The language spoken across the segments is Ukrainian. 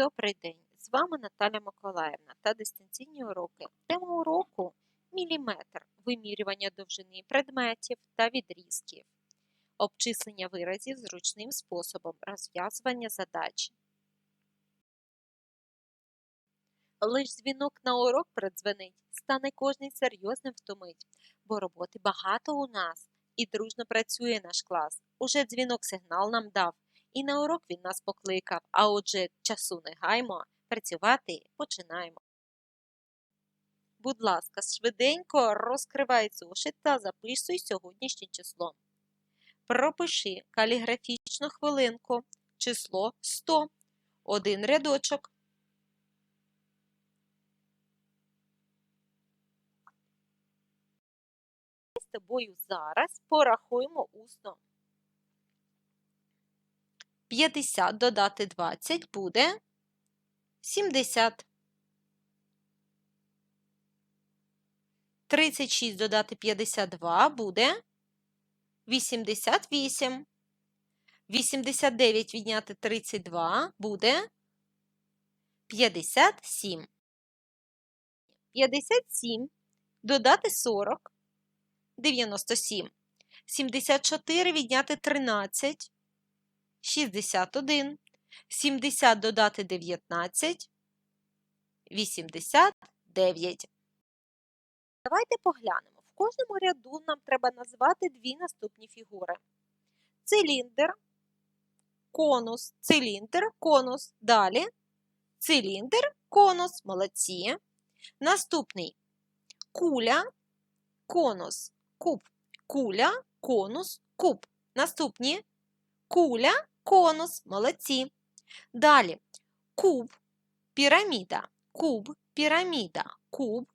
Добрий день! З вами Наталя Миколаївна та дистанційні уроки. Тема уроку міліметр вимірювання довжини предметів та відрізків, обчислення виразів зручним способом розв'язування задачі. Лиш дзвінок на урок продзвенить, стане кожний серйозним втомить, бо роботи багато у нас, і дружно працює наш клас. Уже дзвінок сигнал нам дав, і на урок він нас покликав, а отже, часу не гаймо, працювати починаємо. Будь ласка, швиденько розкривай зошит та записуй сьогоднішнє число. Пропиши каліграфічну хвилинку, число 100, один рядочок. З тобою зараз порахуємо усно. 50 додати 20 буде 70. 36 додати 52 буде 88. 89 відняти 32 буде 57. 57 додати 40 97. 74 відняти 13 61. 70 додати 19 89. Давайте поглянемо. В кожному ряду нам треба назвати дві наступні фігури. Циліндр, конус, циліндр, конус. Далі циліндр, конус. Молодці. Наступний куля, конус, куб. Куля, конус, куб. Наступні куля, конус. Молодці. Далі куб, піраміда, куб, піраміда, куб,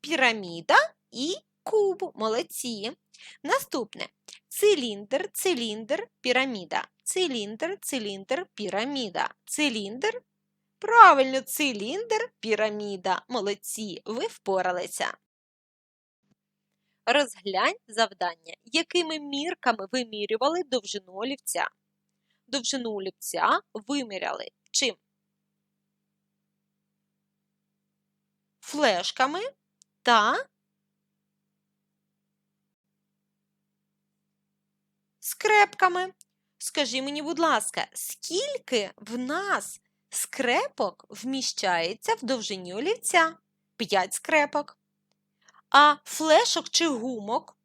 піраміда і куб. Молодці. Наступне циліндр, циліндр, піраміда. Циліндр, циліндр, піраміда. Циліндр. Правильно, циліндр, піраміда. Молодці, ви впоралися. Розглянь завдання, якими мірками вимірювали довжину олівця. Довжину олівця виміряли чим? Флешками та скрепками. Скажи мені, будь ласка, скільки в нас скрепок вміщається в довжині олівця? 5 скрепок. А флешок чи гумок?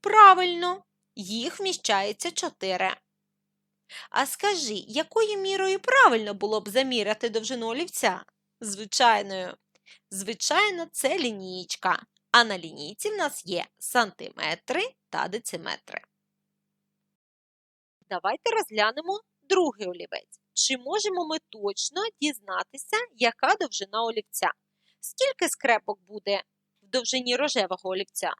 Правильно, їх вміщається 4. А скажи, якою мірою правильно було б заміряти довжину олівця? Звичайною. Звичайно, це лінійка. А на лінійці в нас є сантиметри та дециметри. Давайте розглянемо другий олівець. Чи можемо ми точно дізнатися, яка довжина олівця? Скільки скрепок буде довжині рожевого олівця?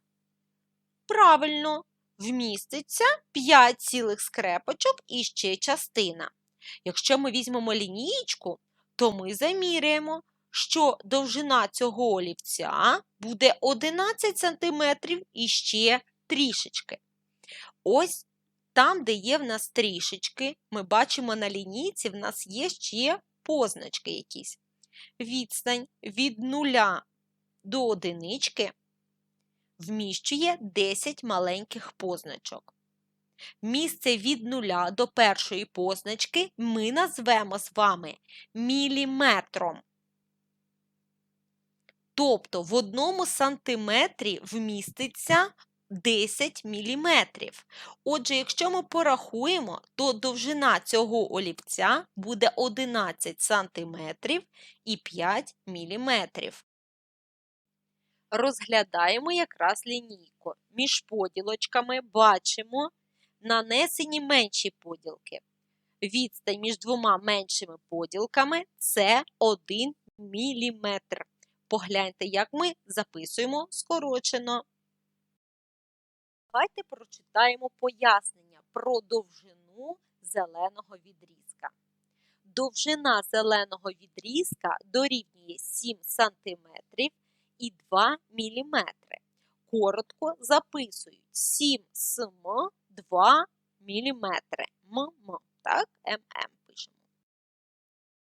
Правильно, вміститься 5 цілих скрепочок і ще частина. Якщо ми візьмемо лінійку, то ми заміряємо, що довжина цього олівця буде 11 см і ще трішечки. Ось там, де є в нас трішечки, ми бачимо на лінійці, в нас є ще позначки якісь. Відстань від нуля до одинички вміщує 10 маленьких позначок. Місце від нуля до першої позначки ми назвемо з вами міліметром. Тобто в одному сантиметрі вміститься 10 міліметрів. Отже, якщо ми порахуємо, то довжина цього олівця буде 11 сантиметрів і 5 міліметрів. Розглядаємо якраз лінійку. Між поділочками бачимо нанесені менші поділки. Відстань між двома меншими поділками це 1 міліметр. Погляньте, як ми записуємо скорочено. Давайте прочитаємо пояснення про довжину зеленого відрізка. Довжина зеленого відрізка дорівнює 7 см і 2 мм. Коротко записують 7 см 2 мм. ММ, так, ММ.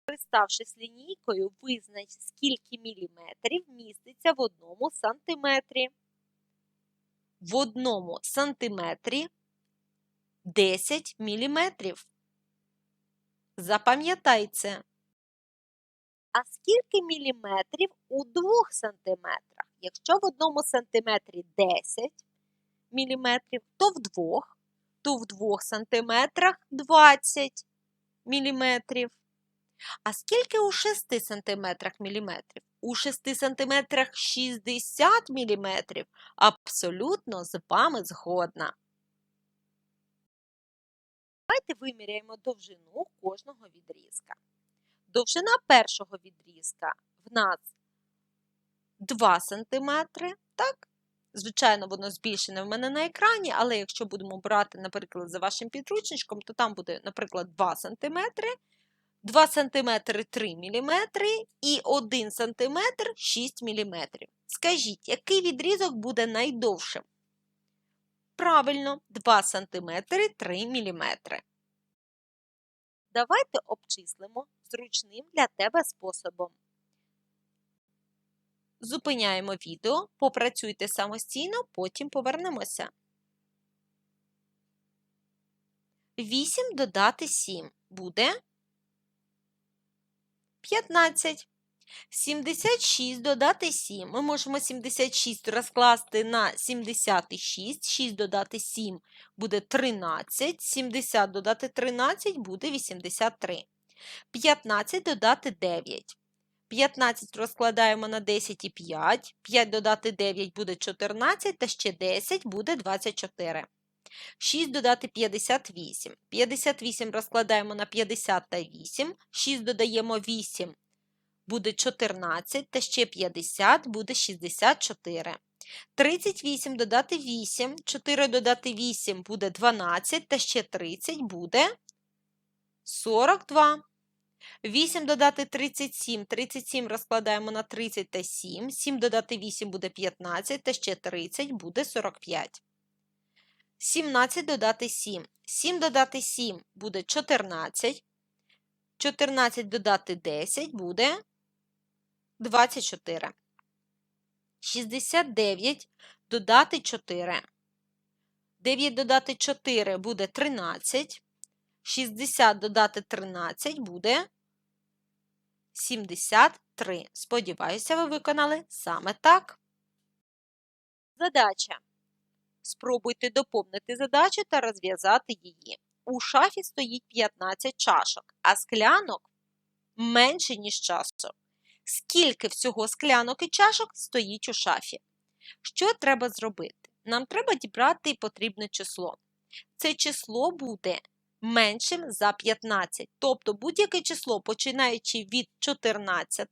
Скориставшись лінійкою, визнач, скільки міліметрів міститься в одному сантиметрі. В одному сантиметрі 10 міліметрів. Запам'ятай це. А скільки міліметрів у двох сантиметрах? Якщо в одному сантиметрі 10 міліметрів, то в двох, то в двох сантиметрах 20 міліметрів. А скільки у 6 сантиметрах міліметрів? У 6 сантиметрах 60 міліметрів. Абсолютно з вами згодна. Давайте виміряємо довжину кожного відрізка. Довжина першого відрізка в нас 2 см. Так? Звичайно, воно збільшене в мене на екрані, але якщо будемо брати, наприклад, за вашим підручничком, то там буде, наприклад, 2 см, 2 см 3 мм і 1 см 6 мм. Скажіть, який відрізок буде найдовшим? Правильно, 2 см 3 мм. Давайте обчислимо зручним для тебе способом. Зупиняємо відео, попрацюйте самостійно, потім повернемося. 8 додати 7 буде 15. 76 додати 7. Ми можемо 76 розкласти на 76. 6 додати 7 буде 13. 70 додати 13 буде 83. 15 додати 9. 15 розкладаємо на 10 і 5. 5 додати 9 буде 14, та ще 10 буде 24. 6 додати 58. 58 розкладаємо на 50 та 8. 6 додаємо 8 буде 14, та ще 50 буде 64. 38 додати 8, 4 додати 8 буде 12, та ще 30 буде 42. 8 додати 37, 37 розкладаємо на 30 та 7, 7 додати 8 буде 15, та ще 30 буде 45. 17 додати 7. 7 додати 7 буде 14. 14 додати 10 буде 24. 69 додати 4. 9 додати 4 буде 13. 60 додати 13 буде 73. Сподіваюся, ви виконали саме так. Задача. Спробуйте доповнити задачу та розв'язати її. У шафі стоїть 15 чашок, а склянок менше, ніж часу. Скільки всього склянок і чашок стоїть у шафі? Що треба зробити? Нам треба дібрати потрібне число. Це число буде меншим за 15. Тобто будь-яке число, починаючи від 14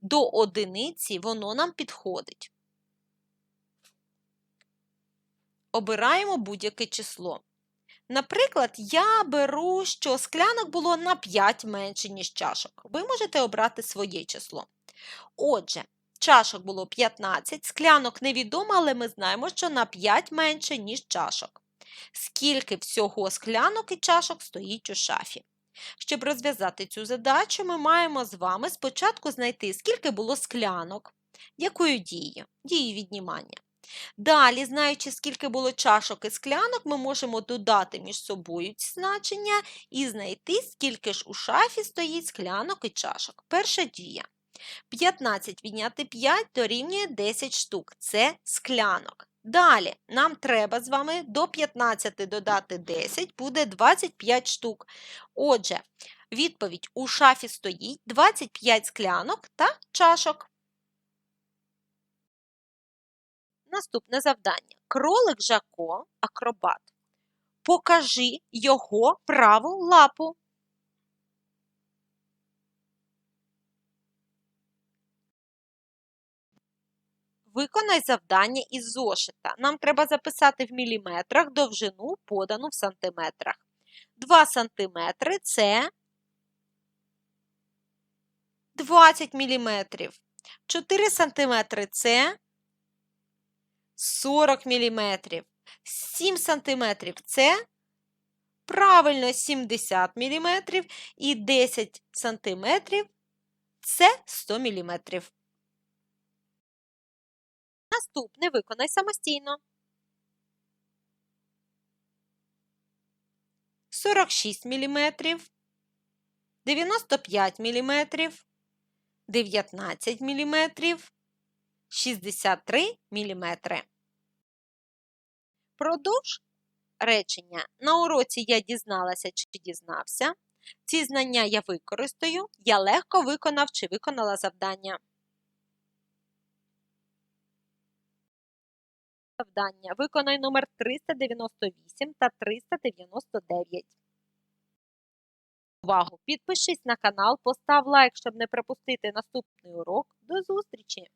до одиниці, воно нам підходить. Обираємо будь-яке число. Наприклад, я беру, що склянок було на 5 менше, ніж чашок. Ви можете обрати своє число. Отже, чашок було 15, склянок невідомо, але ми знаємо, що на 5 менше, ніж чашок. Скільки всього склянок і чашок стоїть у шафі? Щоб розв'язати цю задачу, ми маємо з вами спочатку знайти, скільки було склянок, якою дією? Дією віднімання. Далі, знаючи, скільки було чашок і склянок, ми можемо додати між собою ці значення і знайти, скільки ж у шафі стоїть склянок і чашок. Перша дія. 15 відняти 5 дорівнює 10 штук. Це склянок. Далі нам треба з вами до 15 додати 10, буде 25 штук. Отже, відповідь у шафі стоїть 25 склянок та чашок. Наступне завдання. Кролик Жако, акробат. Покажи його праву лапу. Виконай завдання із зошита. Нам треба записати в міліметрах довжину, подану в сантиметрах. 2 сантиметри – це 20 міліметрів. 4 сантиметри – це 40 мм. 7 см це Правильно, 70 мм і 10 см – це 100 мм. Наступне виконай самостійно. 46 мм, 95 мм, 19 мм, 63 мм. Продовж речення. На уроці я дізналася чи дізнався. Ці знання я використаю. Я легко виконав чи виконала завдання. Завдання. Виконай номер 398 та 399. Увагу! Підпишись на канал, постав лайк, щоб не пропустити наступний урок. До зустрічі!